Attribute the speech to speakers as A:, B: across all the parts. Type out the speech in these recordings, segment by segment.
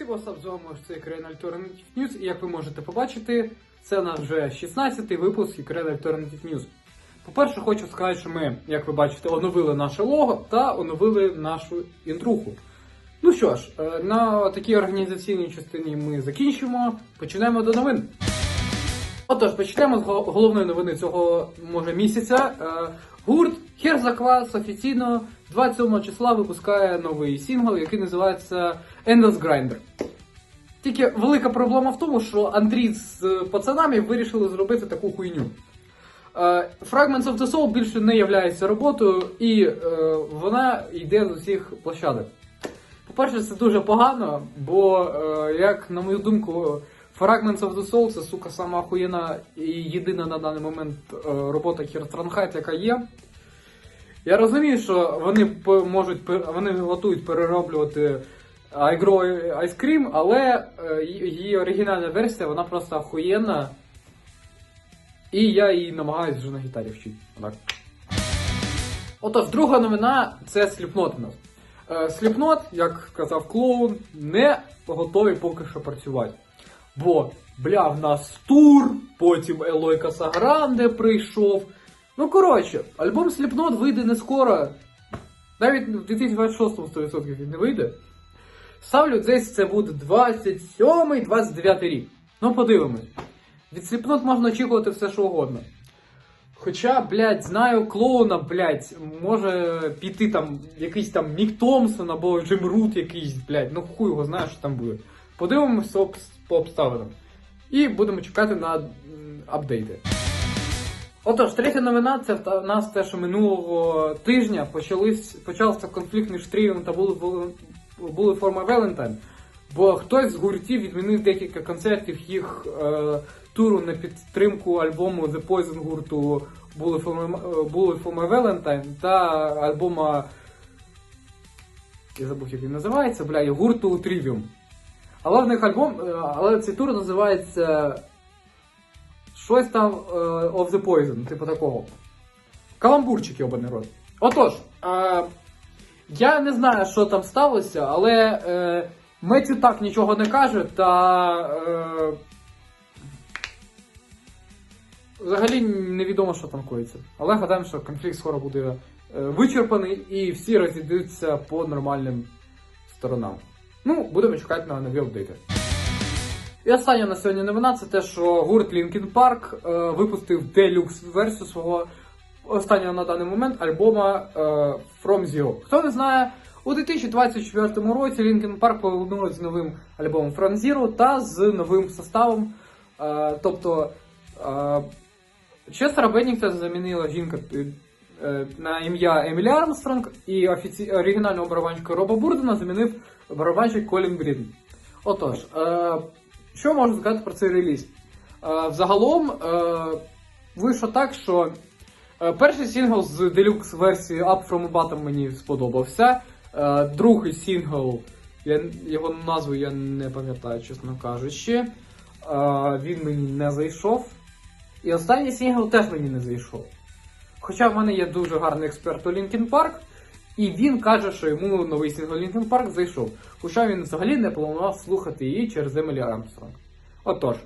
A: Йосап, з вами це Ukraine Alternative News, і як ви можете побачити, це у нас вже 16-й випуск Ukraine Alternative News. По-перше, хочу сказати, що ми, як ви бачите, оновили наше лого та оновили нашу інтруху. Ну що ж, е, на такій організаційній частині ми закінчимо. Почнемо до новин. Отож, почнемо з головної новини цього може місяця. Гурт Херзаквас офіційно 27 числа випускає новий сингл, який називається Endless Grinder. Тільки велика проблема в тому, що Андрій з е, пацанами вирішили зробити таку хуйню. Е, Fragments of the Soul більше не є роботою, і е, вона йде з усіх площадок. По-перше, це дуже погано, бо, як на мою думку, Fragments of the Soul це сука сама охуєнна і єдина на даний момент е, робота Хіртранхайт, яка є. Я розумію, що вони можуть вони готують перероблювати Grow Ice але е, її оригінальна версія вона просто охуєнна. І я її намагаюся вже на гітарі вчити. Отак. Отож, друга новина це Slipknot у нас. Е, Slipknot, як казав клоун, не готові поки що працювати. Бо, бля, в нас тур, потім Елой Касагранде прийшов. Ну, коротше, альбом Slipknot вийде не скоро. Навіть в 2026 100% він не вийде. Ставлю десь це буде 27-29 рік. Ну, подивимось. Від Slipknot можна очікувати все, що угодно. Хоча, блядь, знаю клоуна, блядь, може піти там якийсь там Мік Томпсон або Джим Рут якийсь, блядь, ну хуй його знає, що там буде. Подивимося по обставинам. І будемо чекати на апдейти. Отож, третя новина це в нас те, що минулого тижня почались, почався конфлікт між Трієм та були, форма Valentine. Бо хтось з гуртів відмінив декілька концертів їх е, туру на підтримку альбому The Poison гурту були форма, були Valentine та альбома. Я забув, як він називається, бля, гурту Trivium. Але в них альбом, е, але цей тур називається щось там е, of the Poison, типу такого. Каламбурчик, йобаний рот. Отож, е, я не знаю, що там сталося, але е, Меттю так нічого не каже, та е, взагалі невідомо, що там коїться. Але гадаємо, що конфлікт скоро буде е, вичерпаний і всі розійдуться по нормальним сторонам. Ну, будемо чекати на нові апдейти. І остання на сьогодні новина це те, що гурт Linkin Park е, випустив делюкс версію свого останнього на даний момент альбома е, From Zero. Хто не знає, у 2024 році Linkin Park повернулися з новим альбомом From Zero та з новим составом. Е, тобто е, Честера Беннінгтона замінила жінка на ім'я Емілі Армстронг, і офіці... оригінального барабанщика Роба Бурдена замінив барабанщик Колін Брін. Отож, е, що можу сказати про цей реліз? Е, взагалом е, вийшло так, що е, перший сингл з делюкс версії Up From Bottom мені сподобався. Е, другий сингл, я, його назву я не пам'ятаю, чесно кажучи. Е, він мені не зайшов. І останній сингл теж мені не зайшов. Хоча в мене є дуже гарний експерт у Лінкін Парк, і він каже, що йому новий сингл Лінкін Парк зайшов. Хоча він взагалі не планував слухати її через Емілі Армстронг. Отож,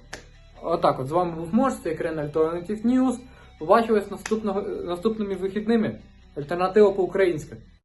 A: отак от з вами був Морс, це екран Alternative News. Побачимось наступного, наступними вихідними. Альтернатива по-українськи.